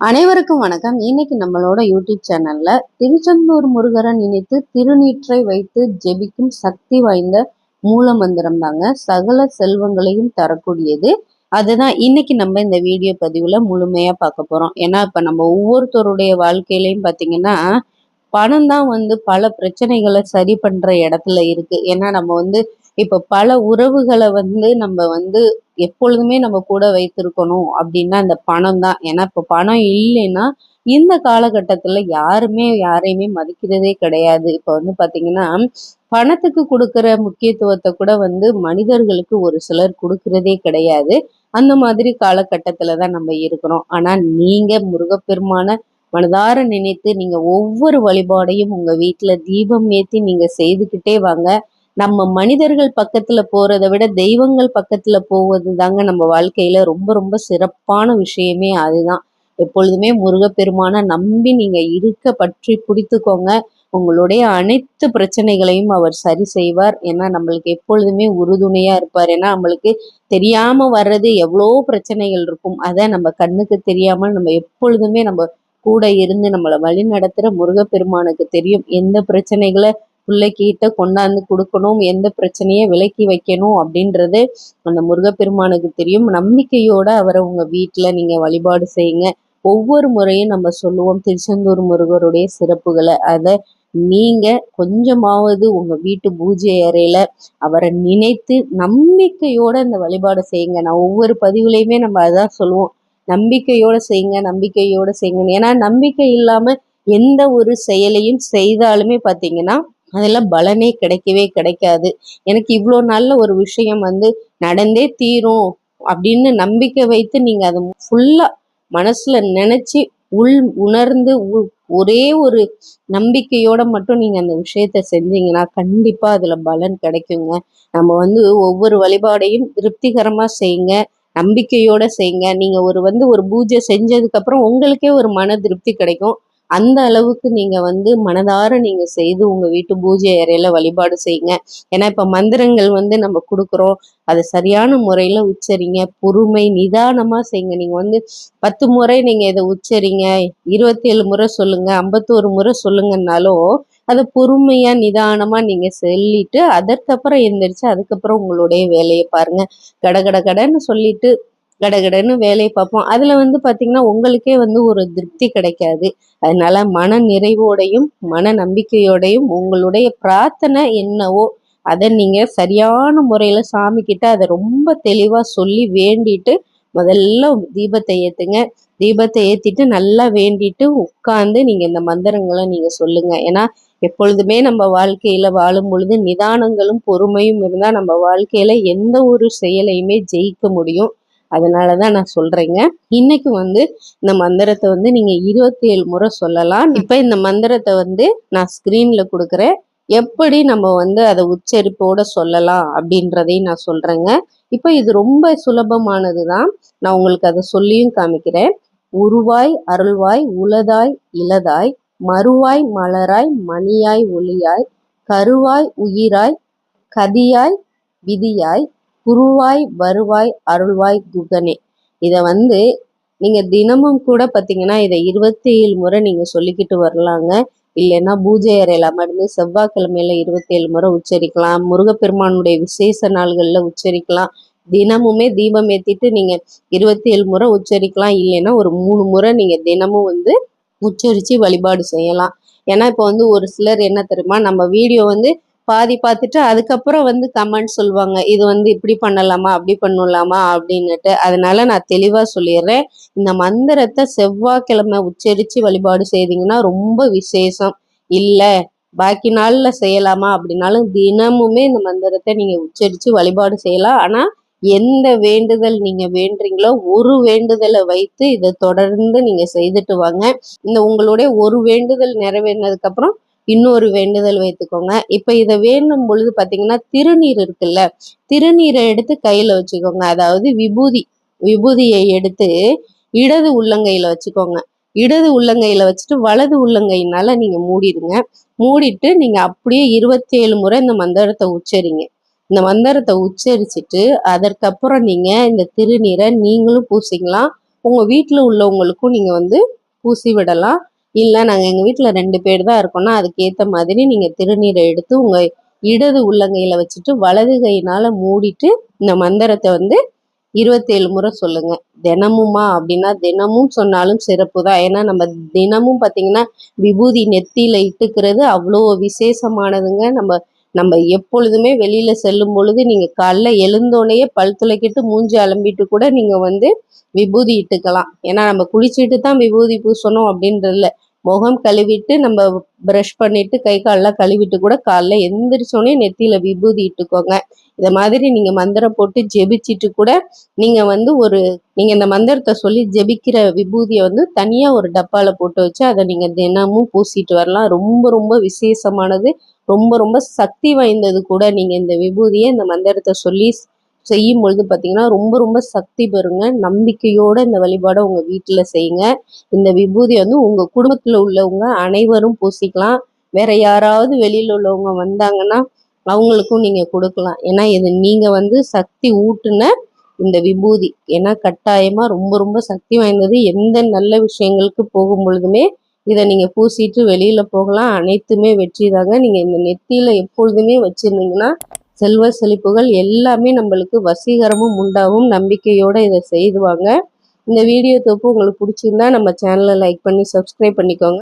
அனைவருக்கும் வணக்கம். இன்னைக்கு நம்மளோட யூடியூப் சேனல்ல திருச்செந்தூர் முருகரை நினைத்து திருநீற்றை வைத்து ஜெபிக்கும் சக்தி வாய்ந்த மூல மந்திரம் தாங்க. சகல செல்வங்களையும் தரக்கூடியது. அதுதான் இன்னைக்கு நம்ம இந்த வீடியோ பதிவுல முழுமையா பார்க்க போறோம். ஏன்னா இப்ப நம்ம ஒவ்வொருத்தருடைய வாழ்க்கையிலையும் பாத்தீங்கன்னா பணம் தான் வந்து பல பிரச்சனைகளை சரி பண்ற இடத்துல இருக்கு. ஏன்னா நம்ம வந்து இப்ப பல உறவுகளை வந்து நம்ம வந்து எப்பொழுதுமே நம்ம கூட வைத்திருக்கணும் அப்படின்னா அந்த பணம் தான். ஏன்னா இப்ப பணம் இல்லைன்னா இந்த காலகட்டத்துல யாருமே யாரையுமே மதிக்கிறதே கிடையாது. இப்ப வந்து பாத்தீங்கன்னா பணத்துக்கு கொடுக்குற முக்கியத்துவத்தை கூட வந்து மனிதர்களுக்கு ஒரு சிலர் கொடுக்கறதே கிடையாது. அந்த மாதிரி காலகட்டத்தில் தான் நம்ம இருக்கிறோம். ஆனா நீங்க முருகப்பெருமான மனதார நினைத்து நீங்க ஒவ்வொரு வழிபாடையும் உங்க வீட்டுல தீபம் ஏத்தி நீங்க செய்துக்கிட்டே வாங்க. நம்ம மனிதர்கள் பக்கத்துல போறதை விட தெய்வங்கள் பக்கத்துல போவது தாங்க நம்ம வாழ்க்கையில ரொம்ப ரொம்ப சிறப்பான விஷயமே அதுதான். எப்பொழுதுமே முருகப்பெருமான நம்பி நீங்க இருக்க பற்றி பிடித்துக்கோங்க. உங்களுடைய அனைத்து பிரச்சனைகளையும் அவர் சரி செய்வார். ஏன்னா நம்மளுக்கு எப்பொழுதுமே உறுதுணையா இருப்பார். ஏன்னா நம்மளுக்கு தெரியாம வர்றது எவ்வளோ பிரச்சனைகள் இருக்கும். அதை நம்ம கண்ணுக்கு தெரியாமல் நம்ம எப்பொழுதுமே நம்ம கூட இருந்து நம்மளை வழி நடத்துகிற முருகப்பெருமானுக்கு தெரியும். எந்த பிரச்சனைகளை பிள்ளைக்கிட்ட கொண்டாந்து கொடுக்கணும் எந்த பிரச்சனையை விலக்கி வைக்கணும் அப்படின்றது அந்த முருகப்பெருமானுக்கு தெரியும். நம்பிக்கையோட அவரை உங்க வீட்டுல நீங்க வழிபாடு செய்யுங்க. ஒவ்வொரு முறையும் நம்ம சொல்லுவோம் திருச்செந்தூர் முருகருடைய சிறப்புகளை. அதை நீங்க கொஞ்சமாவது உங்க வீட்டு பூஜை அறையில அவரை நினைத்து நம்பிக்கையோட இந்த வழிபாடு செய்யுங்க. நான் ஒவ்வொரு பதிவுலையுமே நம்ம அதான் சொல்லுவோம். நம்பிக்கையோட செய்யுங்க நம்பிக்கையோட செய்யுங்க ஏன்னா நம்பிக்கை இல்லாம எந்த ஒரு செயலையும் செய்தாலுமே பாத்தீங்கன்னா அதெல்லாம் பலனே கிடைக்கவே கிடைக்காது. எனக்கு இவ்வளோ நல்ல ஒரு விஷயம் வந்து நடந்தே தீரும் அப்படின்னு நம்பிக்கை வைத்து நீங்கள் அதை ஃபுல்லாக மனசில் நினச்சி உள் உணர்ந்து ஒரே ஒரு நம்பிக்கையோட மட்டும் நீங்கள் அந்த விஷயத்த செஞ்சீங்கன்னா கண்டிப்பாக அதில் பலன் கிடைக்குங்க. நம்ம வந்து ஒவ்வொரு வழிபாடையும் திருப்திகரமாக செய்யுங்க நம்பிக்கையோட செய்யுங்க. நீங்கள் ஒரு வந்து ஒரு பூஜை செஞ்சதுக்கப்புறம் உங்களுக்கே ஒரு மன திருப்தி கிடைக்கும். அந்த அளவுக்கு நீங்க வந்து மனதார நீங்க செய்து உங்க வீட்டு பூஜை அறையில வழிபாடு செய்யுங்க. ஏன்னா இப்ப மந்திரங்கள் வந்து நம்ம கொடுக்குறோம். அதை சரியான முறையில உச்சரிங்க. பொறுமை நிதானமா செய்யுங்க. நீங்க வந்து பத்து முறை நீங்க இதை உச்சரிங்க. இருபத்தி ஏழு முறை சொல்லுங்க. ஐம்பத்தோரு முறை சொல்லுங்கன்னாலும் அதை பொறுமையா நிதானமா நீங்க சொல்லிட்டு அதற்கப்புறம் எந்திரிச்சு அதுக்கப்புறம் உங்களுடைய வேலையை பாருங்க. கட கட கடன்னு சொல்லிட்டு கடகடன்னு வேலையை பார்ப்போம். அதுல வந்து பாத்தீங்கன்னா உங்களுக்கே வந்து ஒரு திருப்தி கிடைக்காது. அதனால மன நிறைவோடையும் மன நம்பிக்கையோடையும் உங்களுடைய பிரார்த்தனை என்னவோ அதை நீங்க சரியான முறையில சாமி கிட்ட அதை ரொம்ப தெளிவா சொல்லி வேண்டிட்டு முதல்ல தீபத்தை ஏத்துங்க. தீபத்தை ஏத்திட்டு நல்லா வேண்டிட்டு உட்கார்ந்து நீங்க இந்த மந்திரங்களை நீங்க சொல்லுங்க. ஏன்னா எப்பொழுதுமே நம்ம வாழ்க்கையில வாழும் பொழுது நிதானங்களும் பொறுமையும் இருந்தா நம்ம வாழ்க்கையில எந்த ஒரு செயலையுமே ஜெயிக்க முடியும். அதனால தான் நான் சொல்றேங்க. இன்னைக்கு வந்து இந்த மந்திரத்தை வந்து நீங்க இருபத்தி ஏழு முறை சொல்லலாம். இப்ப இந்த மந்திரத்தை வந்து நான் ஸ்கிரீன்ல கொடுக்குறேன். எப்படி நம்ம வந்து அதை உச்சரிப்போட சொல்லலாம் அப்படின்றதையும் நான் சொல்றேங்க. இப்போ இது ரொம்ப சுலபமானது தான் நான் உங்களுக்கு அதை சொல்லியும் காமிக்கிறேன். உருவாய் அருள்வாய் உலதாய் இலதாய் மறுவாய் மலராய் மணியாய் ஒளியாய் கருவாய் உயிராய் கதியாய் விதியாய் குருவாய் வருவாய் அருள்வாய் குகனே. இதை வந்து நீங்க தினமும் கூட பார்த்தீங்கன்னா இதை இருபத்தி ஏழு முறை நீங்க சொல்லிக்கிட்டு வரலாங்க. இல்லைன்னா பூஜை அறையில் அமர்ந்து செவ்வாய்க்கிழமையில இருபத்தி ஏழு முறை உச்சரிக்கலாம். முருகப்பெருமானுடைய விசேஷ நாள்களில் உச்சரிக்கலாம். தினமுமே தீபம் ஏற்றிட்டு நீங்க இருபத்தி ஏழு முறை உச்சரிக்கலாம். இல்லைன்னா ஒரு மூணு முறை நீங்க தினமும் வந்து உச்சரித்து வழிபாடு செய்யலாம். ஏன்னா இப்போ வந்து ஒரு சிலர் என்ன தெரியுமா நம்ம வீடியோ வந்து பாதி பார்த்துட்டு அதுக்கப்புறம் வந்து கமெண்ட் சொல்லுவாங்க இது வந்து இப்படி பண்ணலாமா அப்படி பண்ணலாமா? அப்படின்னுட்டு. அதனால நான் தெளிவாக சொல்லிடுறேன். இந்த மந்திரத்தை செவ்வாய்க்கிழமை உச்சரித்து வழிபாடு செய்தீங்கன்னா ரொம்ப விசேஷம். இல்லை பாக்கி நாளில் செய்யலாமா அப்படின்னாலும் தினமுமே இந்த மந்திரத்தை நீங்கள் உச்சரித்து வழிபாடு செய்யலாம். ஆனால் எந்த வேண்டுதல் நீங்க வேண்டுறீங்களோ ஒரு வேண்டுதலை வைத்து இதை தொடர்ந்து நீங்க செய்துட்டு வாங்க. இந்த உங்களுடைய ஒரு வேண்டுதல் நிறைவேறினதுக்கு அப்புறம் இன்னொரு வேண்டுதல் வைத்துக்கோங்க. இப்போ இதை வேண்டும் பொழுது பார்த்தீங்கன்னா திருநீர் இருக்குல்ல திருநீரை எடுத்து கையில் வச்சுக்கோங்க. அதாவது விபூதி விபூதியை எடுத்து இடது உள்ளங்கையில் வச்சுக்கோங்க. இடது உள்ளங்கையில் வச்சுட்டு வலது உள்ளங்கையினால நீங்கள் மூடிடுங்க. மூடிட்டு நீங்கள் அப்படியே இருபத்தி ஏழு முறை இந்த மந்திரத்தை உச்சரிங்க. இந்த மந்திரத்தை உச்சரிச்சுட்டு அதற்கப்புறம் நீங்கள் இந்த திருநீரை நீங்களும் பூசிக்கலாம். உங்கள் வீட்டில் உள்ளவங்களுக்கும் நீங்கள் வந்து பூசி விடலாம். இல்லை நாங்கள் எங்கள் வீட்டில் ரெண்டு பேர் தான் இருக்கோம்னா அதுக்கேற்ற மாதிரி நீங்கள் திருநீரை எடுத்து உங்கள் இடது உள்ளங்கையில் வச்சுட்டு வலது கையினால் மூடிட்டு இந்த மந்திரத்தை வந்து இருபத்தேழு முறை சொல்லுங்க. தினமுமா அப்படின்னா தினமும் சொன்னாலும் சிறப்பு தான். ஏன்னா நம்ம தினமும் பார்த்தீங்கன்னா விபூதி நெத்தியில் இட்டுக்கிறது அவ்வளோ விசேஷமானதுங்க. நம்ம நம்ம எப்பொழுதுமே வெளியில் செல்லும் பொழுது நீங்கள் காலைல எழுந்தோடனேயே பல் துளைக்கிட்டு மூஞ்சி அலம்பிட்டு கூட நீங்கள் வந்து விபூதி இட்டுக்கலாம். ஏன்னா நம்ம குளிச்சுட்டு தான் விபூதி பூசணும் அப்படின்றதில்ல முகம் கழுவிட்டு நம்ம ப்ரஷ் பண்ணிட்டு கை காலெல்லாம் கழுவிட்டு கூட காலைல எந்திரிச்சோடனே நெத்தியில் விபூதி இட்டுக்கோங்க. இதை மாதிரி நீங்கள் மந்திரம் போட்டு ஜெபிச்சிட்டு கூட நீங்கள் வந்து ஒரு நீங்கள் இந்த மந்திரத்தை சொல்லி ஜெபிக்கிற விபூதியை வந்து தனியாக ஒரு டப்பாவில் போட்டு வச்சு அதை நீங்கள் தினமும் பூசிட்டு வரலாம். ரொம்ப ரொம்ப விசேஷமானது. ரொம்ப ரொம்ப சக்தி வாய்ந்தது கூட நீங்கள் இந்த விபூதியை இந்த மந்திரத்தை சொல்லி செய்யும் பொழுது பார்த்தீங்கன்னா ரொம்ப ரொம்ப சக்தி பெறுங்க. நம்பிக்கையோட இந்த வழிபாடை உங்க வீட்டில் செய்யுங்க. இந்த விபூதி வந்து உங்க குடும்பத்தில் உள்ளவங்க அனைவரும் பூசிக்கலாம். வேற யாராவது வெளியில் உள்ளவங்க வந்தாங்கன்னா அவங்களுக்கும் நீங்க கொடுக்கலாம். ஏன்னா இது நீங்க வந்து சக்தி ஊட்டுன இந்த விபூதி. ஏன்னா கட்டாயமா ரொம்ப ரொம்ப சக்தி வாய்ந்தது. எந்த நல்ல விஷயங்களுக்கு போகும் பொழுதுமே இதை நீங்க பூசிட்டு வெளியில போகலாம். அனைத்துமே வெற்றி தாங்க. நீங்க இந்த நெத்தியில எப்பொழுதுமே வச்சிருந்தீங்கன்னா செல்வ செழிப்புகள் எல்லாமே நம்மளுக்கு வசீகரமும் உண்டாகும் நம்பிக்கையோட இதை செய்துவாங்க. இந்த வீடியோ தொப்பு உங்களுக்கு பிடிச்சிருந்தா நம்ம சேனலை லைக் பண்ணி சப்ஸ்கிரைப் பண்ணிக்கோங்க.